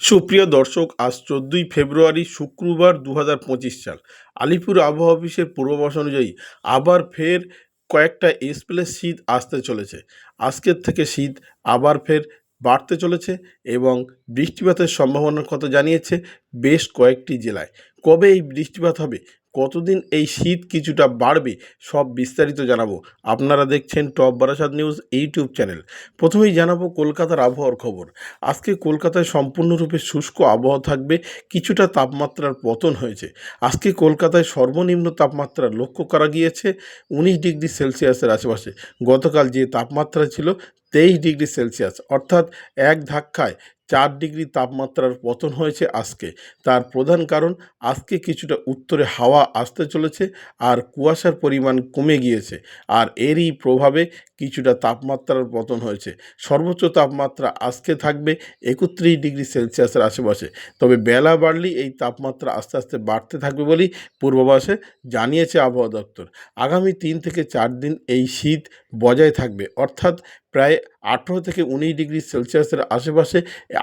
সুপ্রিয় দর্শক, আজ চোদ্দই ফেব্রুয়ারি শুক্রবার দু হাজার পঁচিশ সাল। আলিপুর আবহাওয়া অফিসের পূর্বাভাস অনুযায়ী আবার ফের কয়েকটা স্পেলে শীত আসতে চলেছে। আজকের থেকে শীত আবার ফের বাড়তে চলেছে এবং বৃষ্টিপাতের সম্ভাবনার কথা জানিয়েছে বেশ কয়েকটি জেলায়। কবে এই বৃষ্টিপাত হবে কতদিন এই শীত কিছুটা বাড়বে সব বিস্তারিত জানাব। আপনারা দেখছেন top Barasat news YouTube channel. প্রথমেই জানাব কলকাতার আবহাওয়ার খবর। আজকে কলকাতায় সম্পূর্ণরূপে শুষ্ক আবহাওয়া থাকবে, কিছুটা তাপমাত্রার পতন হয়েছে। আজকে কলকাতায় সর্বনিম্ন তাপমাত্রা লক্ষ্য করা গিয়েছে উনিশ ডিগ্রি সেলসিয়াসের আশেপাশে। গতকাল যে তাপমাত্রা ছিল তেইশ ডিগ্রি সেলসিয়াস, অর্থাৎ এক ধাক্কায় চার ডিগ্রি তাপমাত্রার পতন হয়েছে আজকে। তার প্রধান কারণ, আজকে কিছুটা উত্তরে হাওয়া আসতে চলেছে আর কুয়াশার পরিমাণ কমে গিয়েছে আর এরই প্রভাবে কিছুটা তাপমাত্রার পতন হয়েছে। সর্বোচ্চ তাপমাত্রা আজকে থাকবে একত্রিশ ডিগ্রি সেলসিয়াসের আশেপাশে। তবে বেলা বাড়লেই এই তাপমাত্রা আস্তে আস্তে বাড়তে থাকবে বলেই পূর্বাভাসে জানিয়েছে আবহাওয়া দপ্তর। আগামী তিন থেকে চার দিন এই শীত বজায় থাকবে। অর্থাৎ প্রায় আঠেরো থেকে উনিশ ডিগ্রি সেলসিয়াসের আশেপাশে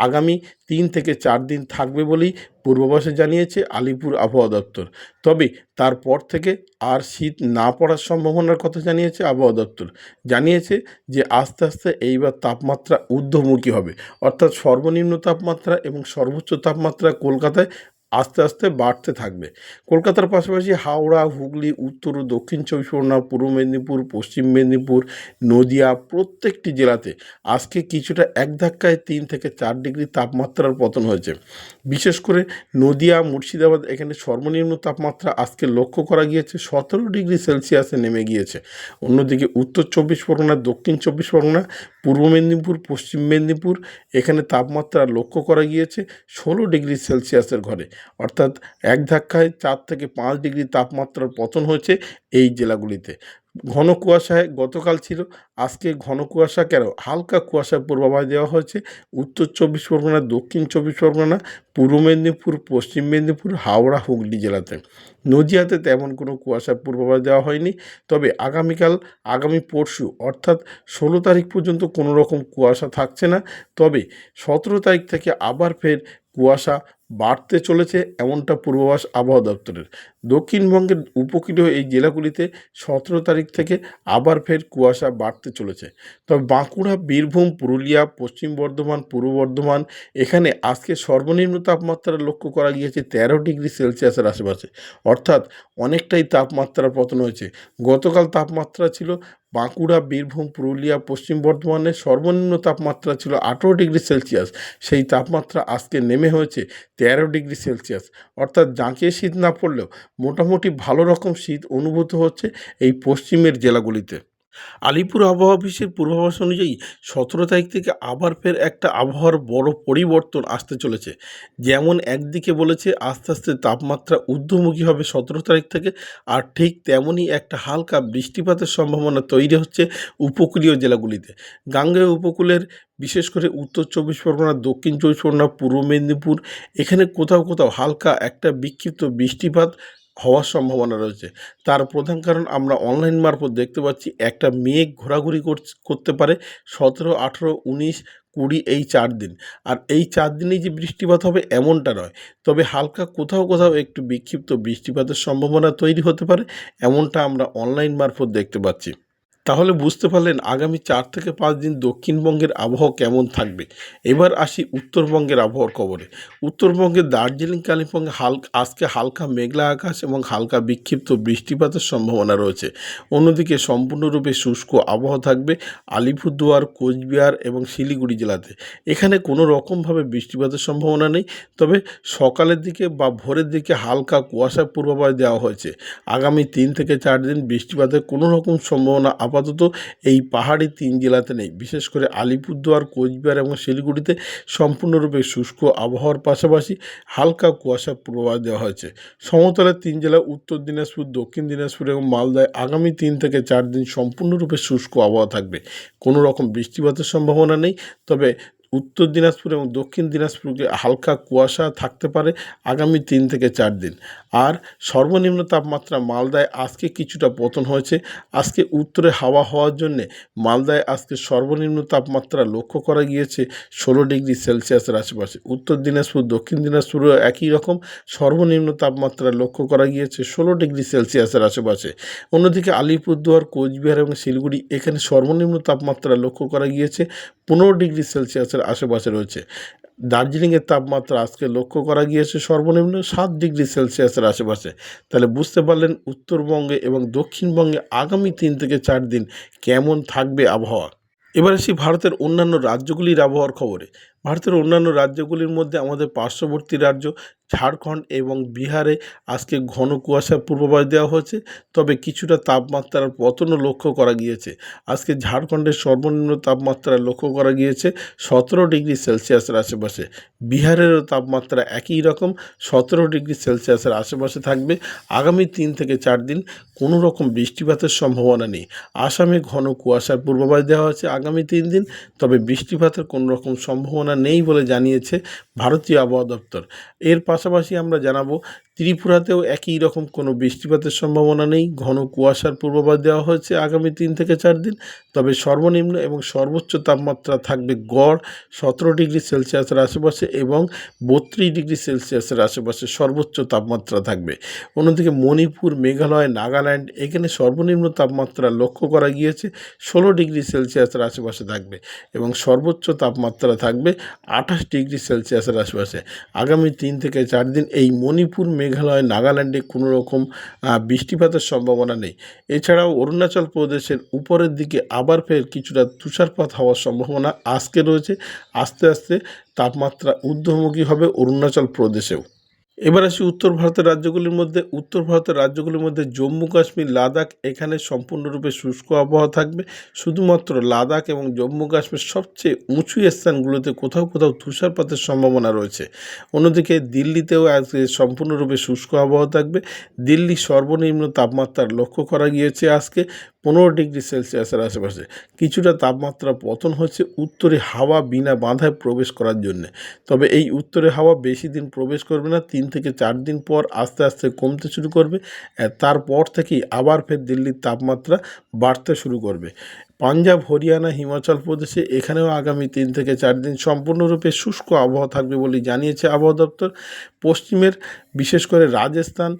আগামী তিন থেকে চার দিন থাকবে বলেই পূর্বাভাসে জানিয়েছে আলিপুর আবহাওয়া দপ্তর। তবে তারপর থেকে আর শীত না পড়ার সম্ভাবনার কথা জানিয়েছে আবহাওয়া দপ্তর। জানিয়েছে যে আস্তে আস্তে এইবার তাপমাত্রা ঊর্ধ্বমুখী হবে। অর্থাৎ সর্বনিম্ন তাপমাত্রা এবং সর্বোচ্চ তাপমাত্রা কলকাতায় আস্তে আস্তে বাড়তে থাকবে। কলকাতার পাশাপাশি হাওড়া, হুগলি, উত্তর ও দক্ষিণ চব্বিশ পরগনা, পূর্ব মেদিনীপুর, পশ্চিম মেদিনীপুর, নদিয়া প্রত্যেকটি জেলাতে আজকে কিছুটা এক ধাক্কায় তিন থেকে চার ডিগ্রি তাপমাত্রার পতন হয়েছে। বিশেষ করে নদিয়া, মুর্শিদাবাদ এখানে সর্বনিম্ন তাপমাত্রা আজকে লক্ষ্য করা গিয়েছে, সতেরো ডিগ্রি সেলসিয়াসে নেমে গিয়েছে। অন্যদিকে উত্তর চব্বিশ পরগনা, দক্ষিণ চব্বিশ পরগনা, পূর্ব মেদিনীপুর, পশ্চিম মেদিনীপুর এখানে তাপমাত্রা লক্ষ্য করা গিয়েছে, ষোলো ডিগ্রি সেলসিয়াসের ঘরে। অর্থাৎ এক ধাক্কায় চার থেকে পাঁচ ডিগ্রি তাপমাত্রার পতন হয়েছে এই জেলাগুলিতে। ঘন কুয়াশায় গতকাল ছিল, আজকে ঘন কুয়াশা কেন হালকা কুয়াশার পূর্বাভাস দেওয়া হয়েছে। উত্তর চব্বিশ পরগনা, দক্ষিণ চব্বিশ পরগনা, পূর্ব মেদিনীপুর, পশ্চিম মেদিনীপুর, হাওড়া, হুগলি জেলাতে। নদিয়াতে তেমন কোনো কুয়াশার পূর্বাভাস দেওয়া হয়নি। তবে আগামীকাল, আগামী পরশু অর্থাৎ ষোলো তারিখ পর্যন্ত কোনো রকম কুয়াশা থাকছে না। তবে সতেরো তারিখ থেকে আবার ফের কুয়াশা বাড়তে চলেছে এমনটা পূর্বাভাস আবহাওয়া দপ্তরের। দক্ষিণবঙ্গের উপকূলীয় এই জেলাগুলিতে সতেরো তারিখ থেকে আবার ফের কুয়াশা বাড়তে চলেছে। তবে বাঁকুড়া, বীরভূম, পুরুলিয়া, পশ্চিম বর্ধমান, পূর্ব বর্ধমান এখানে আজকে সর্বনিম্ন তাপমাত্রা লক্ষ্য করা গিয়েছে তেরো ডিগ্রি সেলসিয়াসের আশেপাশে। অর্থাৎ অনেকটাই তাপমাত্রার পতন হয়েছে। গতকাল তাপমাত্রা ছিল বাঁকুড়া, বীরভূম, পুরুলিয়া, পশ্চিম বর্ধমানে সর্বনিম্ন তাপমাত্রা ছিল আঠেরো ডিগ্রি সেলসিয়াস। সেই তাপমাত্রা আজকে নেমে হয়েছে তেরো ডিগ্রি সেলসিয়াস। অর্থাৎ জাঁকিয়ে শীত না পড়লেও মোটামুটি ভালো রকম শীত অনুভূত হচ্ছে এই পশ্চিমের জেলাগুলিতে। আলিপুর আবহাওয়া অফিসের পূর্বাভাস অনুযায়ী সতেরো তারিখ থেকে আবার ফের একটা আবহাওয়ার বড় পরিবর্তন আসতে চলেছে। যেমন একদিকে বলেছে আস্তে আস্তে তাপমাত্রা ঊর্ধ্বমুখী হবে সতেরো তারিখ থেকে আর ঠিক তেমনই একটা হালকা বৃষ্টিপাতের সম্ভাবনা তৈরি হচ্ছে উপকূলীয় জেলাগুলিতে। গাঙ্গেয় উপকূলের বিশেষ করে উত্তর চব্বিশ পরগনা, দক্ষিণ চব্বিশ পরগনা, পূর্ব মেদিনীপুর, এখানে কোথাও কোথাও হালকা একটা বিক্ষিপ্ত বৃষ্টিপাত হওয়ার সম্ভাবনা রয়েছে। তার প্রধান কারণ আমরা অনলাইন মারফত দেখতে পাচ্ছি, একটা মেঘ ঘোরাঘুরি করতে পারে সতেরো, আঠেরো, উনিশ, কুড়ি এই চার দিন। আর এই চার দিনেই যে বৃষ্টিপাত হবে এমনটা নয়। তবে হালকা কোথাও কোথাও একটু বিক্ষিপ্ত বৃষ্টিপাতের সম্ভাবনা তৈরি হতে পারে, এমনটা আমরা অনলাইন মারফত দেখতে পাচ্ছি। তাহলে বুঝতে পারলেন আগামী চার থেকে পাঁচ দিন দক্ষিণবঙ্গের আবহাওয়া কেমন থাকবে। এবার আসি উত্তরবঙ্গের আবহাওয়ার খবরে। উত্তরবঙ্গের দার্জিলিং কালিম্পংয়ে হালকা, আজকে হালকা মেঘলা আকাশ এবং হালকা বিক্ষিপ্ত বৃষ্টিপাতের সম্ভাবনা রয়েছে। অন্যদিকে সম্পূর্ণরূপে শুষ্ক আবহাওয়া থাকবে আলিপুরদুয়ার, কোচবিহার এবং শিলিগুড়ি জেলাতে। এখানে কোনো রকমভাবে বৃষ্টিপাতের সম্ভাবনা নেই, তবে সকালের দিকে বা ভোরের দিকে হালকা কুয়াশার পূর্বাভাস দেওয়া হয়েছে। আগামী তিন থেকে চার দিন বৃষ্টিপাতের কোনো রকম সম্ভাবনা আপাতত এই পাহাড়ি তিন জেলাতে নেই। বিশেষ করে আলিপুরদুয়ার, কোচবিহার এবং শিলিগুড়িতে সম্পূর্ণরূপে শুষ্ক আবহাওয়ার পাশাপাশি হালকা কুয়াশা পূর্বাভাস দেওয়া হয়েছে। সমতলের তিন জেলা, উত্তর দিনাজপুর, দক্ষিণ দিনাজপুর এবং মালদায় আগামী তিন থেকে চার দিন সম্পূর্ণরূপে শুষ্ক আবহাওয়া থাকবে। কোনো রকম বৃষ্টিপাতের সম্ভাবনা নেই, তবে উত্তর দিনাজপুর এবং দক্ষিণ দিনাজপুরকে হালকা কুয়াশা থাকতে পারে আগামী তিন থেকে চার দিন। আর সর্বনিম্ন তাপমাত্রা মালদায় আজকে কিছুটা পতন হয়েছে। আজকে উত্তরে হাওয়া হওয়ার জন্যে মালদায় আজকে সর্বনিম্ন তাপমাত্রা লক্ষ্য করা গিয়েছে ষোলো ডিগ্রি সেলসিয়াসের আশেপাশে। উত্তর দিনাজপুর, দক্ষিণ দিনাজপুরেও একই রকম সর্বনিম্ন তাপমাত্রা লক্ষ্য করা গিয়েছে ষোলো ডিগ্রি সেলসিয়াসের আশেপাশে। অন্যদিকে আলিপুরদুয়ার, কোচবিহার এবং শিলিগুড়ি এখানে সর্বনিম্ন তাপমাত্রা লক্ষ্য করা গিয়েছে পনেরো ডিগ্রি সেলসিয়াসের আশেপাশে রয়েছে। দার্জিলিংয়ের তাপমাত্রা আজকে লক্ষ্য করা গিয়েছে সর্বনিম্ন সাত ডিগ্রি সেলসিয়াসের আশেপাশে। তাহলে বুঝতে পারলেন উত্তরবঙ্গে এবং দক্ষিণবঙ্গে আগামী তিন থেকে চার দিন কেমন থাকবে আবহাওয়া। এবার আসি ভারতের অন্যান্য রাজ্যগুলির আবহাওয়ার খবরে। ভারতের অন্যান্য রাজ্যগুলির মধ্যে আমাদের পার্শ্ববর্তী রাজ্য ঝাড়খণ্ড এবং বিহারে আজকে ঘন কুয়াশার পূর্বাভাস দেওয়া হয়েছে। তবে কিছুটা তাপমাত্রার পতনও লক্ষ্য করা গিয়েছে। আজকে ঝাড়খণ্ডের সর্বনিম্ন তাপমাত্রা লক্ষ্য করা গিয়েছে সতেরো ডিগ্রি সেলসিয়াসের আশেপাশে। বিহারেরও তাপমাত্রা একই রকম, সতেরো ডিগ্রি সেলসিয়াসের আশেপাশে থাকবে আগামী তিন থেকে চার দিন। কোনো রকম বৃষ্টিপাতের সম্ভাবনা নেই। আসামে ঘন কুয়াশার পূর্বাভাস দেওয়া হয়েছে আগামী তিন দিন। তবে বৃষ্টিপাতের কোনো রকম সম্ভাবনা নেই বলে জানিয়েছে ভারতীয় আবহাওয়া দপ্তর। এর পাশাপাশি আমরা জানাব ত্রিপুরাতেও একই রকম কোনো বৃষ্টিপাতের সম্ভাবনা নেই। ঘন কুয়াশার পূর্বাভাস দেওয়া হয়েছে আগামী তিন থেকে চার দিন। তবে সর্বনিম্ন এবং সর্বোচ্চ তাপমাত্রা থাকবে গড় সতেরো ডিগ্রি সেলসিয়াসের আশেপাশে এবং বত্রিশ ডিগ্রি সেলসিয়াসের আশেপাশে সর্বোচ্চ তাপমাত্রা থাকবে। অন্যদিকে মণিপুর, মেঘালয়, নাগাল্যান্ড এখানে সর্বনিম্ন তাপমাত্রা লক্ষ্য করা গিয়েছে, ষোলো ডিগ্রি সেলসিয়াসের আশেপাশে থাকবে এবং সর্বোচ্চ তাপমাত্রা থাকবে আঠাশ ডিগ্রি সেলসিয়াসের আশেপাশে। আগামী তিন থেকে চার দিন এই মণিপুর মেঘালয়, নাগাল্যান্ডে কোনো রকম বৃষ্টিপাতের সম্ভাবনা নেই। এছাড়াও অরুণাচল প্রদেশের উপরের দিকে আবার ফের কিছুটা তুষারপাত হওয়ার সম্ভাবনা আজকে রয়েছে। আস্তে আস্তে তাপমাত্রা ঊর্ধ্বমুখী হবে অরুণাচল প্রদেশেও। এবার আসি উত্তর ভারতের রাজ্যগুলির মধ্যে। উত্তর ভারতের রাজ্যগুলির মধ্যে জম্মু কাশ্মীর, লাদাখ, এখানে সম্পূর্ণরূপে শুষ্ক আবহাওয়া থাকবে। শুধুমাত্র লাদাখ এবং জম্মু কাশ্মীর সবচেয়ে উঁচু স্থানগুলোতে কোথাও কোথাও তুষারপাতের সম্ভাবনা রয়েছে। অন্যদিকে দিল্লিতেও আজকে সম্পূর্ণরূপে শুষ্ক আবহাওয়া থাকবে। দিল্লি সর্বনিম্ন তাপমাত্রার লক্ষ্য করা গিয়েছে আজকে, পনেরো ডিগ্রি সেলসিয়াসের আশেপাশে। কিছুটা তাপমাত্রা পতন হচ্ছে উত্তরে হাওয়া বিনা বাধায় প্রবেশ করার জন্যে। তবে এই উত্তরে হাওয়া বেশি দিন প্রবেশ করবে না, তিন থেকে চার দিন পর আস্তে আস্তে কমতে শুরু করবে তারপর থেকেই আবার ফের দিল্লির তাপমাত্রা বাড়তে শুরু করবে। পাঞ্জাব, হরিয়ানা, হিমাচল প্রদেশে এখানেও আগামী তিন থেকে চার দিন সম্পূর্ণরূপে শুষ্ক আবহাওয়া থাকবে বলে জানিয়েছে আবহাওয়া দপ্তর। পশ্চিমের, বিশেষ করে রাজস্থান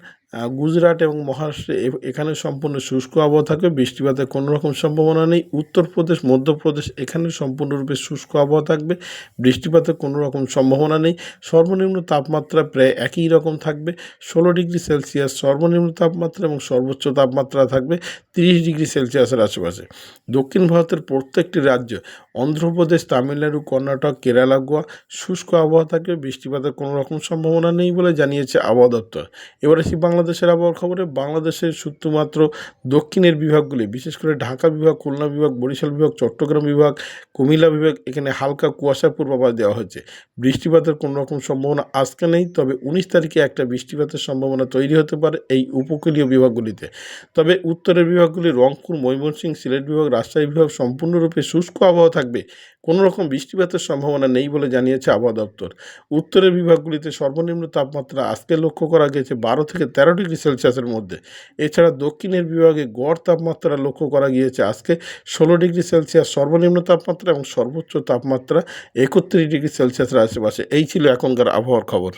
গুজরাট এবং মহারাষ্ট্রে এখানে সম্পূর্ণ শুষ্ক আবহাওয়া থাকবে বৃষ্টিপাতের কোনো রকম সম্ভাবনা নেই। উত্তরপ্রদেশ, মধ্যপ্রদেশ, এখানে সম্পূর্ণরূপে শুষ্ক আবহাওয়া থাকবে বৃষ্টিপাতের কোনো রকম সম্ভাবনা নেই। সর্বনিম্ন তাপমাত্রা প্রায় একই রকম থাকবে, ষোলো ডিগ্রি সেলসিয়াস সর্বনিম্ন তাপমাত্রা এবং সর্বোচ্চ তাপমাত্রা থাকবে তিরিশ ডিগ্রি সেলসিয়াসের আশেপাশে। দক্ষিণ ভারতের প্রত্যেকটি রাজ্য, অন্ধ্রপ্রদেশ, তামিলনাড়ু, কর্ণাটক, কেরালা, গোয়া, শুষ্ক আবহাওয়া থাকবে, বৃষ্টিপাতের কোনো রকম সম্ভাবনা নেই বলে জানিয়েছে আবহাওয়া দপ্তর। এবার আসি বাংলাদেশের আবহাওয়ার খবরে বাংলাদেশের শুধুমাত্র দক্ষিণের বিভাগগুলি, বিশেষ করে ঢাকা বিভাগ, খুলনা বিভাগ, বরিশাল বিভাগ, চট্টগ্রাম বিভাগ, কুমিল্লা বিভাগ, এখানে হালকা কুয়াশার পূর্বাভাস দেওয়া হয়েছে। বৃষ্টিপাতের কোনো রকম সম্ভাবনা আজকে নেই, তবে উনিশ তারিখে একটা বৃষ্টিপাতের সম্ভাবনা তৈরি হতে পারে এই উপকূলীয় বিভাগগুলিতে। তবে উত্তরের বিভাগগুলি রংপুর, ময়মনসিংহ, সিলেট বিভাগ, রাজশাহী বিভাগ সম্পূর্ণরূপে শুষ্ক আবহাওয়া থাকবে। কোনো রকম বৃষ্টিপাতের সম্ভাবনা নেই বলে জানিয়েছে আবহাওয়া দপ্তর। উত্তরের বিভাগগুলিতে সর্বনিম্ন তাপমাত্রা আজকে লক্ষ্য করা গেছে বারো থেকে তেরো ডিগ্রি সেলসিয়াসের মধ্যে। এছাড়া দক্ষিণের বিভাগে গড় তাপমাত্রা লক্ষ্য করা গিয়েছে আজকে, ষোলো ডিগ্রি সেলসিয়াস সর্বনিম্ন তাপমাত্রা এবং সর্বোচ্চ তাপমাত্রা একত্রিশ ডিগ্রি সেলসিয়াসের আশেপাশে। এই ছিল এখনকার আবহাওয়ার খবর।